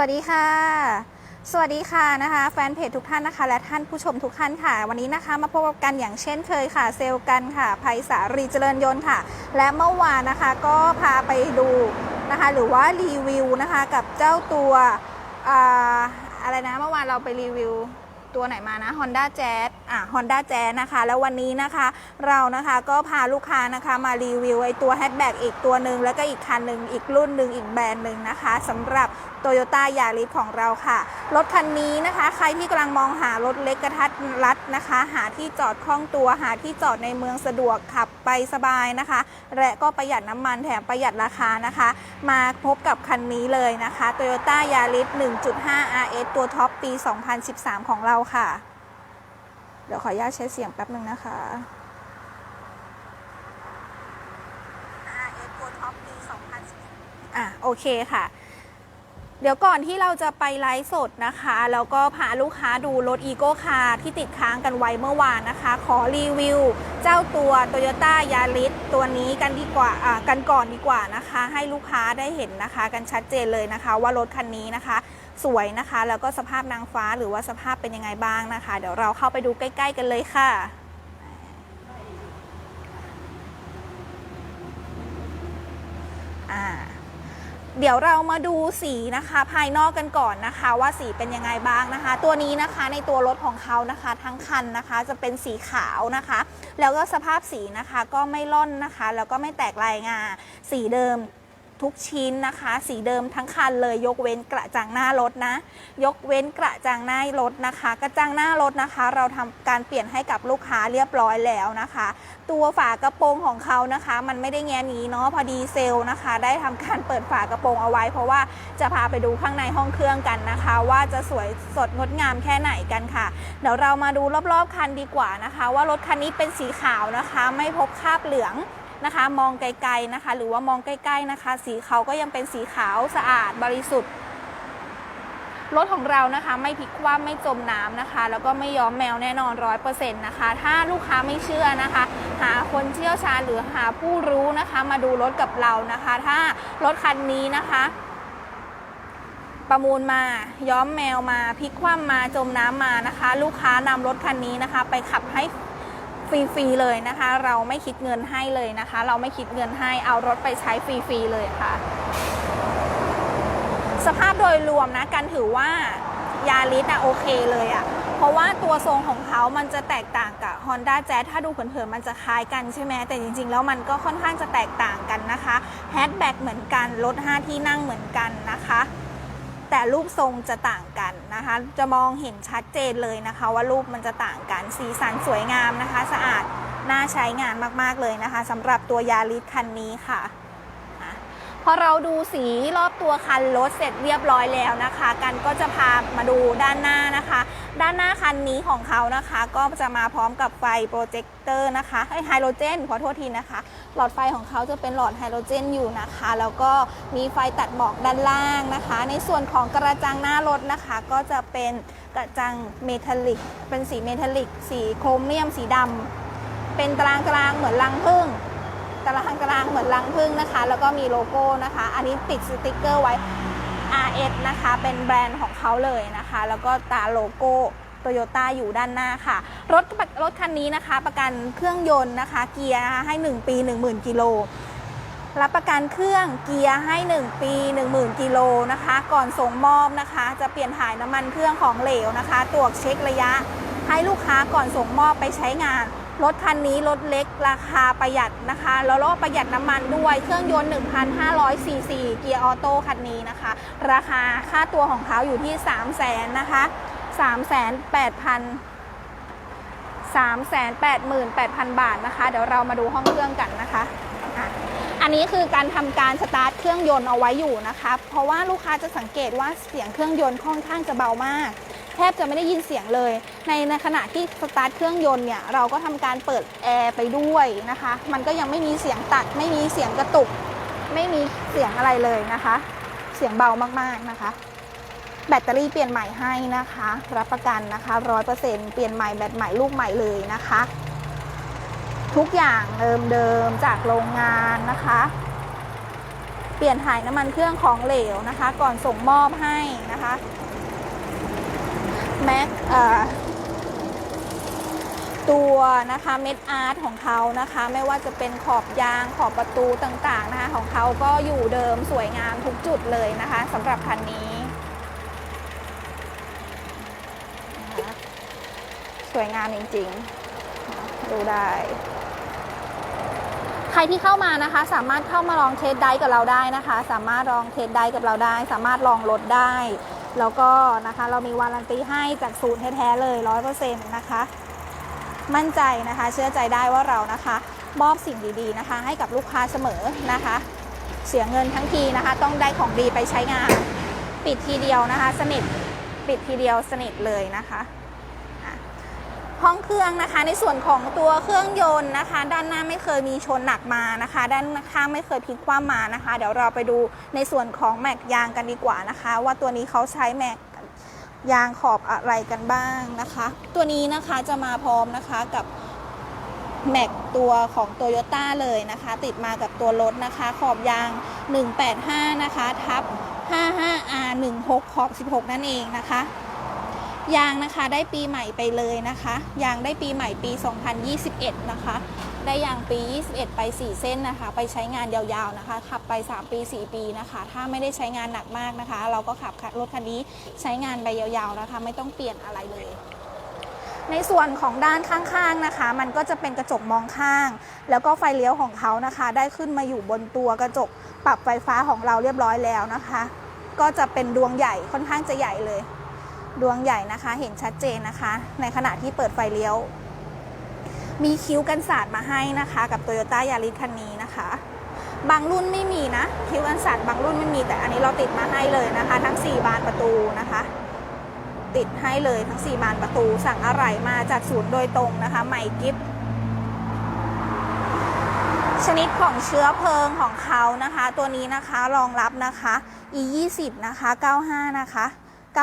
วัสดีค่ะ สวัสดีค่ะนะคะ แฟนเพจทุกท่านนะคะ และท่านผู้ชมทุกท่านค่ะ วันนี้นะคะมาพบกันอย่างเช่นเคยค่ะ เซลล์กันค่ะภัยสารีเจริญยนต์ค่ะ และเมื่อวานนะคะก็พาไปดูนะคะ หรือว่ารีวิวนะคะกับเจ้าตัวอ่าอะไรนะเมื่อวานเราไปรีวิว ตัวไหนมานะ Honda Jazz อะ Honda Jazz นะคะ แล้ววันนี้นะคะ เรานะคะก็พาลูกค้านะคะมารีวิวไอตัวแฮชแบ็กอีกตัวหนึ่งแล้วก็อีกคันหนึ่งอีกรุ่นหนึ่งอีกแบรนด์หนึ่งนะคะสำหรับ Toyota Yaris ของเราค่ะ รถคันนี้นะคะ ใครที่กำลังมองหารถเล็กกระทัดรัดนะคะ หาที่จอดคล่องตัวหาที่จอดในเมืองสะดวกขับไปสบายนะคะ และก็ประหยัดน้ำมันแถมประหยัดราคานะคะ มาพบกับคันนี้เลยนะคะ Toyota Yaris 1.5 RS ตัวท็อปปี 2013 ของเราค่ะ เดี๋ยวขออนุญาตใช้เสียงแป๊บหนึ่งนะคะ RS ตัวท็อปปี2013อะโอเคค่ะ เดี๋ยวก่อนที่เราจะไปไลฟ์สดนะคะ แล้วก็พาลูกค้าดูรถอีโก้คาร์ที่ติดค้างกันไว้เมื่อวานนะคะ ขอรีวิว เจ้าตัว Toyota Yaris ตัวนี้กันดีกว่าอ่ากันก่อนดีกว่านะคะ ให้ลูกค้าได้เห็นนะคะ กันชัดเจนเลยนะคะว่ารถคันนี้นะคะ สวยนะคะ แล้วก็สภาพนางฟ้าหรือว่าสภาพเป็นยังไงบ้างนะคะ เดี๋ยวเราเข้าไปดูใกล้ ๆ กันเลยค่ะอ่าเดี๋ยวเรามาดูสีนะคะภายนอกกันก่อนนะคะว่าสีเป็นยังไงบ้างนะคะ ตัวนี้นะคะในตัวรถของเขานะคะทั้งคันนะคะจะเป็นสีขาวนะคะ แล้วก็สภาพสีนะคะก็ไม่ล่อนนะคะ แล้วก็ไม่แตกลายงาสีเดิม ทุกชิ้นนะคะ สีเดิมทั้งคันเลย ยกเว้นกระจังหน้ารถนะ ยกเว้นกระจังหน้ารถนะคะ กระจังหน้ารถนะคะ เราทำการเปลี่ยนให้กับลูกค้าเรียบร้อยแล้วนะคะ ตัวฝากระโปรงของเขานะคะ มันไม่ได้แง้นี้เนาะพอดีเซลล์นะคะ ได้ทำการเปิดฝากระโปรงเอาไว้ เพราะว่าจะพาไปดูข้างในห้องเครื่องกันนะคะ ว่าจะสวยสดงดงามแค่ไหนกันค่ะ เดี๋ยวเรามาดูรอบๆคันดีกว่านะคะ ว่ารถคันนี้เป็นสีขาวนะคะ ไม่พบคราบเหลือง นะคะ มองไกลๆนะคะ หรือว่ามองใกล้ๆนะคะ สีเขาก็ยังเป็นสีขาวสะอาดบริสุทธิ์รถของเรานะคะไม่พลิกคว่ำไม่จมน้ำนะคะ แล้วก็ไม่ย้อมแมวแน่นอนร้อยเปอร์เซ็นต์นะคะ ถ้าลูกค้าไม่เชื่อนะคะ หาคนเชี่ยวชาญหรือหาผู้รู้นะคะ มาดูรถกับเรานะคะ ถ้ารถคันนี้นะคะ ประมูลมาย้อมแมวมาพลิกคว่ำมาจมน้ำมานะคะ ลูกค้านำรถคันนี้นะคะ ไปขับให้ ฟรีๆเลยนะคะ เราไม่คิดเงินให้เลยนะคะ เราไม่คิดเงินให้เอารถไปใช้ฟรีๆเลยค่ะ สภาพโดยรวมนะกันถือว่ายาริสอะโอเคเลยอะเพราะว่าตัวทรงของเขามันจะแตกต่างกับ Honda Jazz ถ้าดูเผินๆมันจะคล้ายกันใช่ไหมแต่จริงๆ แล้วมันก็ค่อนข้างจะแตกต่างกันนะคะแฮชแบ็กเหมือนกันรถ5ที่นั่งเหมือนกันนะคะ แต่รูปทรงจะต่างกันนะคะ จะมองเห็นชัดเจนเลยนะคะ ว่ารูปมันจะต่างกัน สีสันสวยงามนะคะ สะอาดน่าใช้งานมากๆเลยนะคะสำหรับตัวยาริสคันนี้ค่ะพอเราดูสีรอบตัวคันรถเสร็จเรียบร้อยแล้วนะคะ กันก็จะพามาดูด้านหน้านะคะ ด้านหน้าคันนี้ของเขานะคะ ก็จะมาพร้อมกับไฟโปรเจคเตอร์นะคะไฮโดรเจนขอโทษทีนะคะ หลอดไฟของเขาจะเป็นหลอดไฮโดรเจนอยู่นะคะ แล้วก็มีไฟตัดหมอกด้านล่างนะคะ ในส่วนของกระจังหน้ารถนะคะ ก็จะเป็นกระจังเมทัลลิก เป็นสีเมทัลลิก สีโครเมียมสีดำเป็นตารางตารางเหมือนรังผึ้งตารางตารางเหมือนรังผึ้งนะคะ แล้วก็มีโลโก้นะคะ อันนี้ติดสติกเกอร์ไว้ RS นะคะ เป็นแบรนด์ของเขาเลยนะคะ แล้วก็ตาโลโก้ โตโยต้าอยู่ด้านหน้าค่ะ รถรถคันนี้นะคะ ประกันเครื่องยนต์นะคะ เกียร์นะคะให้ 1 ปี 10,000 กิโลรับประกันเครื่องเกียร์ให้ 1 ปี 10,000 กิโลนะคะ ก่อนส่งมอบนะคะ จะเปลี่ยนถ่ายน้ำมันเครื่องของเหลวนะคะ ตรวจเช็คระยะ ให้ลูกค้าก่อนส่งมอบไปใช้งาน รถคันนี้รถเล็กราคาประหยัดนะคะ แล้วก็ประหยัดน้ำมันด้วย เครื่องยนต์ 1,500ซีซีเกียร์ออโต้คันนี้นะคะ ราคาค่าตัวของเขาอยู่ที่ 3 0 0 0 0 0นะคะ 3 8 0 0 388,000 บาทนะคะ เดี๋ยวเรามาดูห้องเครื่องกันนะคะอะอันนี้คือการทำการสตาร์ทเครื่องยนต์เอาไว้อยู่นะคะ เพราะว่าลูกค้าจะสังเกตว่าเสียงเครื่องยนต์ค่อนข้างจะเบามาก แทบจะไม่ได้ยินเสียงเลย ในในขณะที่สตาร์ทเครื่องยนต์เนี่ยเราก็ทำการเปิดแอร์ไปด้วยนะคะ มันก็ยังไม่มีเสียงตัด ไม่มีเสียงกระตุก ไม่มีเสียงอะไรเลยนะคะ เสียงเบามากๆนะคะ แบตเตอรี่เปลี่ยนใหม่ให้นะคะ รับประกันนะคะร้อยเปอร์เซ็นต์เปลี่ยนใหม่แบตใหม่ลูกใหม่เลยนะคะ ทุกอย่างเดิมๆจากโรงงานนะคะ เปลี่ยนถ่ายน้ำมันเครื่องของเหลวนะคะ ก่อนส่งมอบให้นะคะแม็กตัวนะคะเม็ดอาร์ตของเขานะคะ ไม่ว่าจะเป็นขอบยางขอบประตูต่างๆนะคะ ของเขาก็อยู่เดิมสวยงามทุกจุดเลยนะคะสำหรับคันนี้นะคะส วยงามจริงๆ ดูได้ ใครที่เข้ามานะคะ สามารถเข้ามาลองเทสได้กับเราได้นะคะ สามารถลองเทสได้กับเราได้ สามารถลองรถได้ แล้วก็นะคะเรามีวารันตีให้จากศูนย์แท้ๆเลยร้อยเปอร์เซ็นต์นะคะ มั่นใจนะคะ เชื่อใจได้ว่าเรานะคะมอบสิ่งดีๆนะคะ ให้กับลูกค้าเสมอนะคะ เสียเงินทั้งทีนะคะ ต้องได้ของดีไปใช้งาน ปิดทีเดียวนะคะ สนิทปิดทีเดียวสนิทเลยนะคะอะ ห้องเครื่องนะคะ ในส่วนของตัวเครื่องยนต์นะคะ ด้านหน้าไม่เคยมีชนหนักมานะคะ ด้านข้างไม่เคยพลิกคว่ำมานะคะ เดี๋ยวเราไปดูในส่วนของแม็กยางกันดีกว่านะคะ ว่าตัวนี้เขาใช้แม็กยางขอบอะไรกันบ้างนะคะ ตัวนี้นะคะจะมาพร้อมนะคะกับแม็กตัวของโตโยต้าเลยนะคะ ติดมากับตัวรถนะคะ ขอบยาง 185 นะคะ ทับ 55R16 ขอบ 16 นั่นเองนะคะ ยางนะคะได้ปีใหม่ไปเลยนะคะ ยางได้ปีใหม่ปี 2021 นะคะ ได้ยางปี 21 ไป 4 เส้นนะคะ ไปใช้งานยาวๆนะคะ ขับไป 3 ปี 4 ปีนะคะ ถ้าไม่ได้ใช้งานหนักมากนะคะ เราก็ขับรถคันนี้ใช้งานไปยาวๆนะคะ ไม่ต้องเปลี่ยนอะไรเลยในส่วนของด้านข้างๆนะคะ มันก็จะเป็นกระจกมองข้าง แล้วก็ไฟเลี้ยวของเขานะคะ ได้ขึ้นมาอยู่บนตัวกระจกปรับไฟฟ้าของเราเรียบร้อยแล้วนะคะ ก็จะเป็นดวงใหญ่ค่อนข้างจะใหญ่เลย ดวงใหญ่นะคะ เห็นชัดเจนนะคะ ในขณะที่เปิดไฟเลี้ยว มีคิ้วกันสาดมาให้นะคะ กับ Toyota Yaris คันนี้นะคะ บางรุ่นไม่มีนะ คิ้วกันสาดบางรุ่นไม่มีแต่อันนี้เราติดมาให้เลยนะคะ ทั้ง 4 บานประตูนะคะ ติดให้เลยทั้ง 4 บานประตู สั่งอะไรมาจากศูนย์โดยตรงนะคะใหม่กิฟชนิดของเชื้อเพลิงของเขานะคะ ตัวนี้นะคะรองรับนะคะ e 2 0 นะคะ 95 นะคะ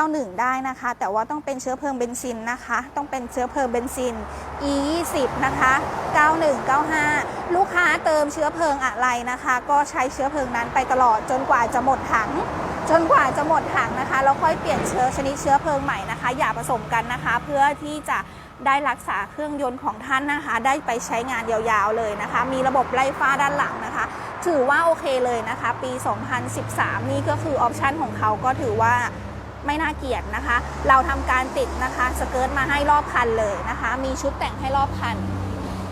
91 ได้นะคะ แต่ว่าต้องเป็นเชื้อเพลิงเบนซินนะคะ ต้องเป็นเชื้อเพลิงเบนซิน e 2 0นะคะ 91 95 ลูกค้าเติมเชื้อเพลิงอะไรนะคะ ก็ใช้เชื้อเพลิงนั้นไปตลอดจนกว่าจะหมดถัง จนกว่าจะหมดถังนะคะแล้วค่อยเปลี่ยนเชื้อชนิดเชื้อเพลิงใหม่นะคะ อย่าผสมกันนะคะ เพื่อที่จะได้รักษาเครื่องยนต์ของท่านนะคะ ได้ไปใช้งานยาวๆเลยนะคะ มีระบบไล่ฟ้าด้านหลังนะคะ ถือว่าโอเคเลยนะคะ ปี 2013 นี่ก็คือออปชันของเขาก็ถือว่า ไม่น่าเกลียดนะคะ เราทำการติดนะคะสเกิร์ตมาให้รอบคันเลยนะคะ มีชุดแต่งให้รอบคัน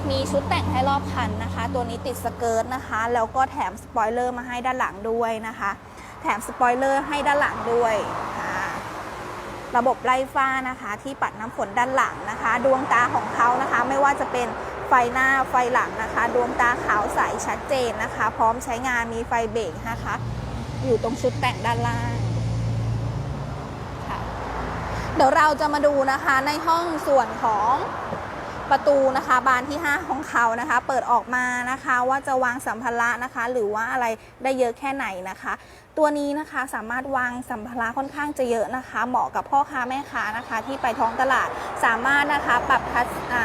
มีชุดแต่งให้รอบคันนะคะ ตัวนี้ติดสเกิร์ตนะคะ แล้วก็แถมสปอยเลอร์มาให้ด้านหลังด้วยนะคะ แถมสปอยเลอร์ให้ด้านหลังด้วยอ่าระบบไล่ฟ้านะคะ ที่ปัดน้ำฝนด้านหลังนะคะ ดวงตาของเขานะคะ ไม่ว่าจะเป็นไฟหน้าไฟหลังนะคะ ดวงตาขาวใสชัดเจนนะคะ พร้อมใช้งานมีไฟเบรกนะคะ อยู่ตรงชุดแต่งด้านล่างค่ะเดี๋ยวเราจะมาดูนะคะในห้องส่วนของประตูนะคะบานที่ 5 ของเขานะคะ เปิดออกมานะคะว่าจะวางสัมภาระนะคะ หรือว่าอะไรได้เยอะแค่ไหนนะคะ ตัวนี้นะคะสามารถวางสัมภาระค่อนข้างจะเยอะนะคะ เหมาะกับพ่อค้าแม่ค้านะคะ ที่ไปท้องตลาดสามารถนะคะปรับทัศอ่า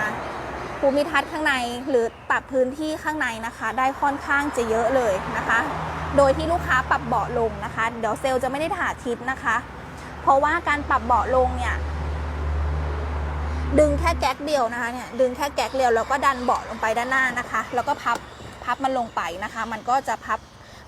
ภูมิทัศน์ข้างในหรือปรับพื้นที่ข้างในนะคะ ได้ค่อนข้างจะเยอะเลยนะคะ โดยที่ลูกค้าปรับเบาะลงนะคะ เดี๋ยวเซลล์จะไม่ได้ถ่าทิศนะคะ เพราะว่าการปรับเบาะลงเนี่ย ดึงแค่แก๊กเดียวนะคะเนี่ยดึงแค่แก๊กเดียวแล้วก็ดันเบาะลงไปด้านหน้านะคะ แล้วก็พับพับมันลงไปนะคะ มันก็จะพับ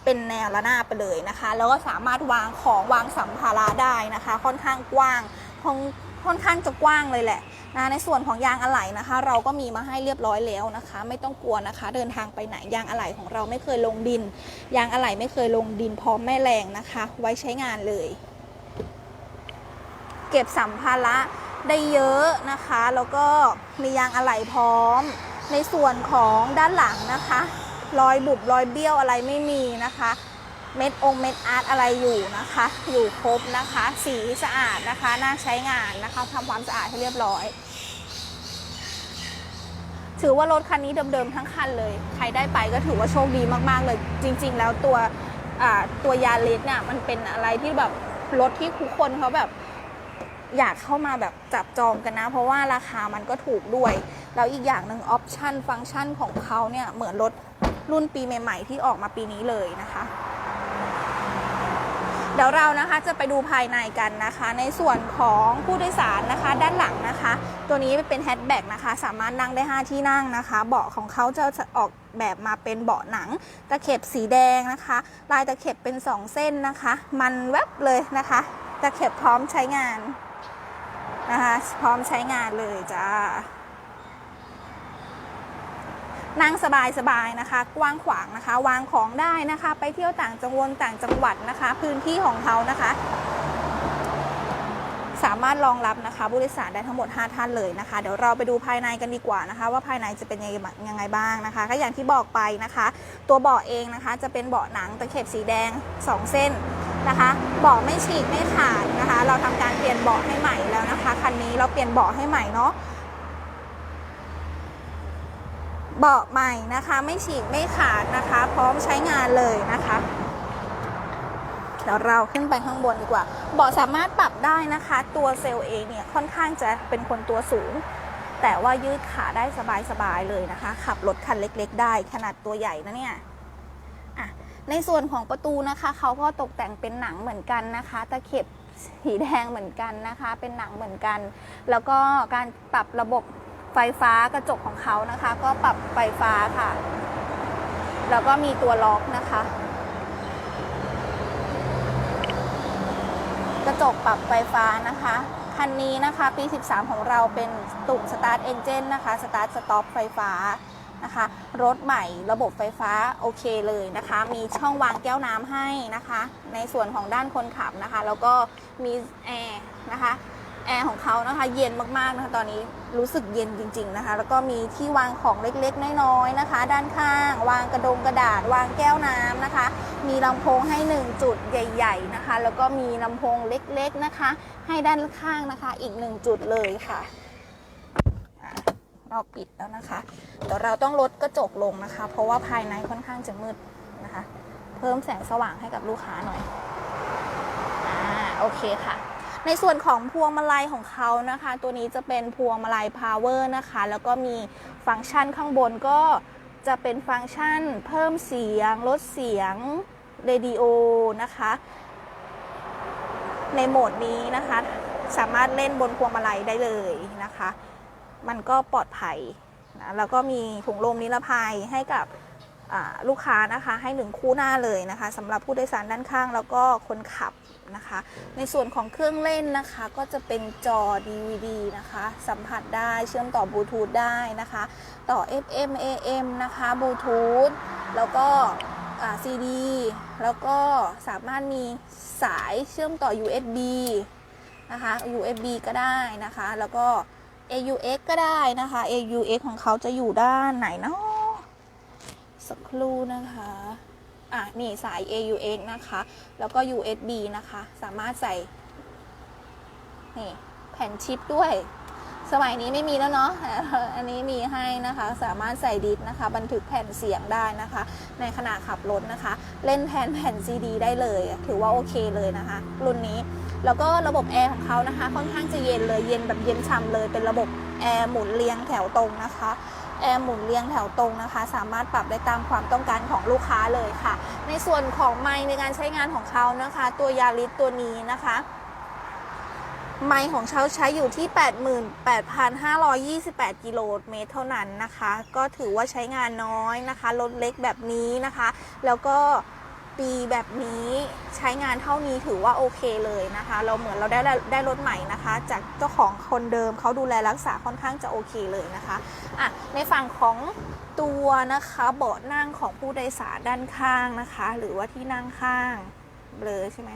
เป็นแนวระนาบไปเลยนะคะ แล้วก็สามารถวางของวางสัมภาระได้นะคะ ค่อนข้างกว้างค่อนค่อนข้างจะกว้างเลยแหละนะในส่วนของยางอะไหล่นะคะ เราก็มีมาให้เรียบร้อยแล้วนะคะ ไม่ต้องกลัวนะคะ เดินทางไปไหนยางอะไหล่ของเราไม่เคยลงดิน ยางอะไหล่ไม่เคยลงดินพร้อมแม่แรงนะคะ ไว้ใช้งานเลย เก็บสัมภาระได้เยอะนะคะ แล้วก็มียางอะไหล่พร้อม ในส่วนของด้านหลังนะคะ รอยบุบรอยเบี้ยวอะไรไม่มีนะคะ เม็ดองเม็ดอาร์ตอะไรอยู่นะคะ อยู่ครบนะคะ สีสะอาดนะคะน่าใช้งานนะคะทำความสะอาดให้เรียบร้อย ถือว่ารถคันนี้เดิมๆทั้งคันเลย ใครได้ไปก็ถือว่าโชคดีมากๆเลย จริง ๆ แล้วตัวตัวยาริสเนี่ยมันเป็นอะไรที่แบบรถที่ทุกคนเขาแบบ อยากเข้ามาแบบจับจองกันนะ เพราะว่าราคามันก็ถูกด้วย แล้วอีกอย่างหนึ่งออปชันฟังก์ชันของเขาเนี่ยเหมือนรถรุ่นปีใหม่ ๆ ที่ออกมาปีนี้เลยนะคะ เดี๋ยวเรานะคะจะไปดูภายในกันนะคะ ในส่วนของผู้โดยสารนะคะ ด้านหลังนะคะ ตัวนี้เป็นแฮชแบ็กนะคะ สามารถนั่งได้ 5 ที่นั่งนะคะ เบาะของเขาจะออกแบบมาเป็นเบาะหนัง ตะเข็บสีแดงนะคะ ลายตะเข็บเป็น 2 เส้นนะคะ มันแวบเลยนะคะ ตะเข็บพร้อมใช้งาน นะคะ พร้อมใช้งานเลยจ้า นั่งสบายๆนะคะ กว้างขวางนะคะ วางของได้นะคะ ไปเที่ยวต่างจังหวัดต่างจังหวัดนะคะ พื้นที่ของเขานะคะ สามารถรองรับนะคะผู้โดยสารได้ทั้งหมด 5 ท่านเลยนะคะ เดี๋ยวเราไปดูภายในกันดีกว่านะคะ ว่าภายในจะเป็นยังไงบ้างยังไงบ้างนะคะก็อย่างที่บอกไปนะคะ ตัวเบาะเองนะคะ จะเป็นเบาะหนังตะเข็บสีแดง 2 เส้น นะคะเบาะไม่ฉีกไม่ขาดนะคะ เราทำการเปลี่ยนเบาะให้ใหม่แล้วนะคะคันนี้เราเปลี่ยนเบาะให้ใหม่เนาะเบาะใหม่นะคะ ไม่ฉีกไม่ขาดนะคะ พร้อมใช้งานเลยนะคะเดี๋ยวเราขึ้นไปข้างบนดีกว่า เบาะสามารถปรับได้นะคะ ตัวเซลล์เองเนี่ยค่อนข้างจะเป็นคนตัวสูง แต่ว่ายืดขาได้สบายๆเลยนะคะ ขับรถคันเล็ก ๆ ได้ขนาดตัวใหญ่นะเนี่ย ในส่วนของประตูนะคะเขาก็ตกแต่งเป็นหนังเหมือนกันนะคะ ตะเข็บสีแดงเหมือนกันนะคะ เป็นหนังเหมือนกัน แล้วก็การปรับระบบไฟฟ้ากระจกของเขานะคะ ก็ปรับไฟฟ้าค่ะ แล้วก็มีตัวล็อกนะคะ กระจกปรับไฟฟ้านะคะคันนี้นะคะปี 13 ของเราเป็นตุ่มสตาร์ทเอนจินนะคะสตาร์ทสต็อปไฟฟ้า นะคะ รถใหม่ระบบไฟฟ้าโอเคเลยนะคะ มีช่องวางแก้วน้ำให้นะคะ ในส่วนของด้านคนขับนะคะ แล้วก็มีแอร์นะคะแอร์ของเขานะคะเย็นมากๆนะคะตอนนี้รู้สึกเย็นจริง ๆนะคะ แล้วก็มีที่วางของเล็กๆ น้อยๆนะคะ ด้านข้าง วางกระดงกระดาษ วางแก้วน้ำนะคะ มีลำโพงให้ 1 จุดใหญ่ ๆนะคะ แล้วก็มีลำโพงเล็กๆนะคะ ให้ด้านข้างนะคะ อีก 1 จุดเลยค่ะ เราปิดแล้วนะคะเดี๋ยวเราต้องลดกระจกลงนะคะ เพราะว่าภายในค่อนข้างจะมืดนะคะ เพิ่มแสงสว่างให้กับลูกค้าหน่อย อ่า โอเคค่ะ ในส่วนของพวงมาลัยของเขานะคะ ตัวนี้จะเป็นพวงมาลัย power นะคะ แล้วก็มีฟังก์ชันข้างบนก็จะเป็นฟังก์ชันเพิ่มเสียง ลดเสียงเรดิโอนะคะ ในโหมดนี้นะคะ สามารถเล่นบนพวงมาลัยได้เลยนะคะ มันก็ปลอดภัยนะแล้วก็มีถุงลมนิรภัยให้กับลูกค้านะคะให้หนึ่งคู่หน้าเลยนะคะสำหรับผู้โดยสารด้านข้างแล้วก็คนขับนะคะ ในส่วนของเครื่องเล่นนะคะ ก็จะเป็นจอ DVD นะคะ สัมผัสได้เชื่อมต่อบลูทูธได้นะคะ ต่อ FM AM นะคะบลูทูธแล้วก็อ่า CD แล้วก็สามารถมีสายเชื่อมต่อ USB นะคะ USB ก็ได้นะคะ แล้วก็ AUX ก็ได้นะคะ AUX ของเขาจะอยู่ด้านไหนเนาะสักครู่นะคะ อะ นี่สาย AUX นะคะ แล้วก็ USB นะคะ สามารถใส่ นี่ แผ่นชิปด้วย สมัยนี้ไม่มีแล้วเนาะ อันนี้มีให้นะคะ สามารถใส่ดิสก์นะคะ บันทึกแผ่นเสียงได้นะคะ ในขณะขับรถนะคะ เล่นแทนแผ่นซีดีได้เลย ถือว่าโอเคเลยนะคะ รุ่นนี้ แล้วก็ระบบแอร์ของเขานะคะ ค่อนข้างจะเย็นเลย เย็นแบบเย็นฉ่ำเลย เป็นระบบแอร์หมุนเรียงแถวตรงนะคะ แอร์หมุนเรียงแถวตรงนะคะ สามารถปรับได้ตามความต้องการของลูกค้าเลยค่ะ ในส่วนของไมค์ในการใช้งานของเขานะคะ ตัวยาริสตัวนี้นะคะ ไมค์ของเขาใช้อยู่ที่ 88,528 กิโลเมตรเท่านั้นนะคะ ก็ถือว่าใช้งานน้อยนะคะ รถเล็กแบบนี้นะคะ แล้วก็ปีแบบนี้ใช้งานเท่านี้ถือว่าโอเคเลยนะคะ เราเหมือนเราได้ได้รถใหม่นะคะ จากเจ้าของคนเดิมเขาดูแลรักษาค่อนข้างจะโอเคเลยนะคะอะในฝั่งของตัวนะคะเบาะนั่งของผู้โดยสารด้านข้างนะคะ หรือว่าที่นั่งข้างเบลอใช่ไหม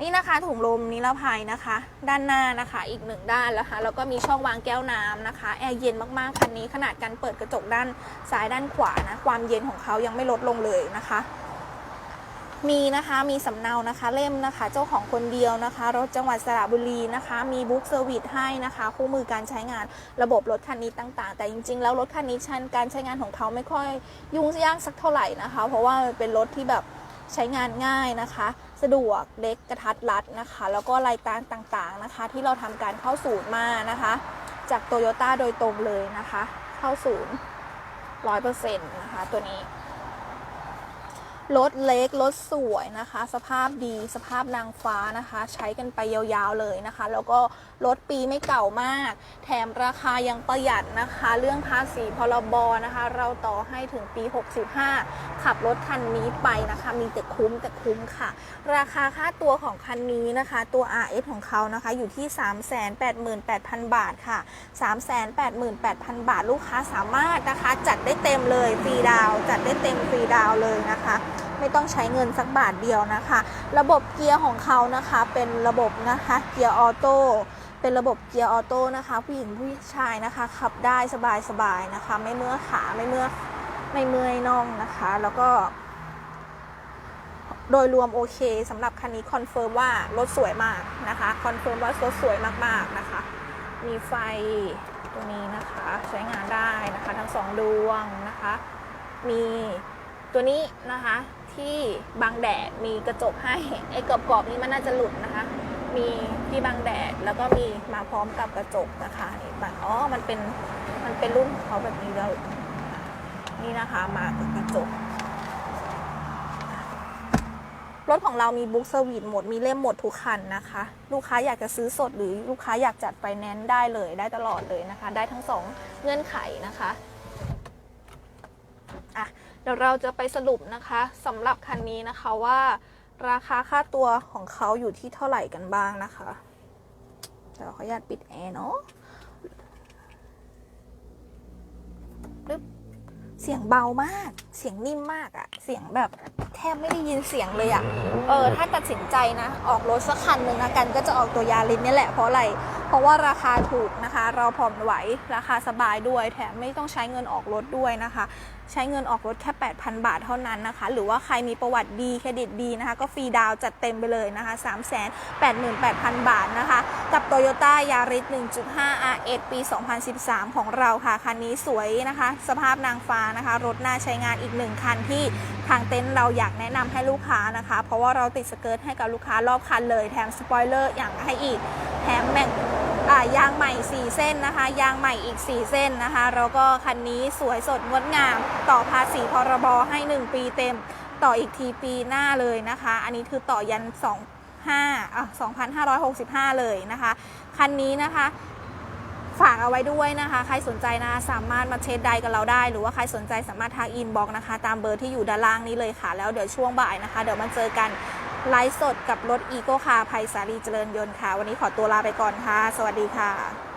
นี่นะคะถุงลมนิรภัยนะคะ ด้านหน้านะคะ อีกหนึ่งด้านแล้วค่ะแล้วก็มีช่องวางแก้วน้ำนะคะแอร์เย็นมากๆคันนี้ขนาดการเปิดกระจกด้านซ้ายด้านขวานะความเย็นของเขายังไม่ลดลงเลยนะคะ มีนะคะมีสำเนานะคะเล่มนะคะ เจ้าของคนเดียวนะคะ รถจังหวัดสระบุรีนะคะ มีบุ๊กเซอร์วิสให้นะคะ คู่มือการใช้งานระบบรถคันนี้ต่างๆ แต่จริง ๆ แล้วรถคันนี้ชันการใช้งานของเขาไม่ค่อยยุ่งยากสักเท่าไหร่นะคะ เพราะว่าเป็นรถที่แบบใช้งานง่ายนะคะ สะดวกเล็กกระทัดรัดนะคะ แล้วก็รายการต่างๆนะคะ ที่เราทำการเข้าศูนย์มานะคะ จากโตโยต้าโดยตรงเลยนะคะ เข้าศูนย์ร้อยเปอร์เซ็นต์นะคะตัวนี้ รถเล็กรถสวยนะคะ สภาพดีสภาพนางฟ้านะคะ ใช้กันไปยาวๆเลยนะคะ แล้วก็รถปีไม่เก่ามาก แถมราคายังประหยัดนะคะ เรื่องภาษีพรบนะคะ เราต่อให้ถึงปี 65 ขับรถคันนี้ไปนะคะ มีแต่คุ้มแต่คุ้มค่ะ ราคาค่าตัวของคันนี้นะคะ ตัว RS ของเขานะคะ อยู่ที่ 388,000 บาทค่ะ 388,000 บาทลูกค้าสามารถนะคะ จัดได้เต็มเลยฟรีดาวจัดได้เต็มฟรีดาวเลยนะคะ ไม่ต้องใช้เงินสักบาทเดียวนะคะ ระบบเกียร์ของเขานะคะเป็นระบบนะคะเกียร์ออโต้เป็นระบบเกียร์ออโต้นะคะผู้หญิงผู้ชายนะคะขับได้สบายๆนะคะ ไม่เมื่อขาไม่เมื่อไม่เมื่อยน่องนะคะ แล้วก็ โดยรวมโอเคสำหรับคันนี้คอนเฟิร์มว่ารถสวยมากนะคะคอนเฟิร์มว่ารถสวยมากๆนะคะ มีไฟตัวนี้นะคะใช้งานได้นะคะ ทั้งสองดวงนะคะ มีตัวนี้นะคะ ที่บังแดดมีกระจกให้ไอ้กรอบๆนี้มันน่าจะหลุดนะคะ มีที่บังแดดแล้วก็มีมาพร้อมกับกระจกนะคะนี่บังอ๋อมันเป็นมันเป็นรุ่นเขาแบบนี้เลยนี่นะคะมากับกระจกรถของเรามีบุ๊กเซอร์วิสหมด มีเล่มหมดทุกคันนะคะ ลูกค้าอยากจะซื้อสดหรือลูกค้าอยากจัดไฟแนนซ์ได้เลยได้ตลอดเลยนะคะ ได้ทั้งสองเงื่อนไขนะคะ เดี๋ยวเราจะไปสรุปนะคะสำหรับคันนี้นะคะว่า ราคาค่าตัวของเขาอยู่ที่เท่าไหร่กันบ้างนะคะเดี๋ยวขออนุญาตปิดแอร์เนาะปึ๊บเสียงเบามาก เสียงนิ่มมากอะเสียงแบบแทบไม่ได้ยินเสียงเลยอะเออ ถ้าตัดสินใจนะ ออกรถสักคันหนึ่งนะกันก็จะออกตัวยาริสเนี่ยแหละ เพราะอะไร เพราะว่าราคาถูกนะคะ เราผ่อนไหว ราคาสบายด้วย แถมไม่ต้องใช้เงินออกรถด้วยนะคะ ใช้เงินออกรถแค่ 8,000 บาทเท่านั้นนะคะ หรือว่าใครมีประวัติดีเครดิตดีนะคะ ก็ฟรีดาวน์จัดเต็มไปเลยนะคะ388,000 บาทนะคะ กับ Toyota Yaris 1.5 RS ปี 2013 ของเราค่ะ คันนี้สวยนะคะ สภาพนางฟ้านะคะ รถน่าใช้งานอีกหนึ่งคันที่ทางเต็นท์เราอยากแนะนำให้ลูกค้านะคะ เพราะว่าเราติดสเกิร์ตให้กับลูกค้ารอบคันเลย แถมสปอยเลอร์อย่างให้อีก แถมแม็กอ่า ยางใหม่ 4 เส้นนะคะ ยางใหม่อีก 4 เส้นนะคะ แล้วก็คันนี้สวยสดงดงาม ต่อภาษีพรบให้ 1 ปีเต็ม ต่ออีกทีปีหน้าเลยนะคะ อันนี้คือต่อยัน 25อะ2,565 เลยนะคะ คันนี้นะคะฝากเอาไว้ด้วยนะคะ ใครสนใจนะสามารถมาเช็ดได้กับเราได้ หรือว่าใครสนใจสามารถทักอินบ็อกนะคะ ตามเบอร์ที่อยู่ด้านล่างนี้เลยค่ะ แล้วเดี๋ยวช่วงบ่ายนะคะ เดี๋ยวมาเจอกัน ไลฟ์สดกับรถอีโก้คาร์ไพศาลีเจริญยนต์ค่ะ วันนี้ขอตัวลาไปก่อนค่ะ สวัสดีค่ะ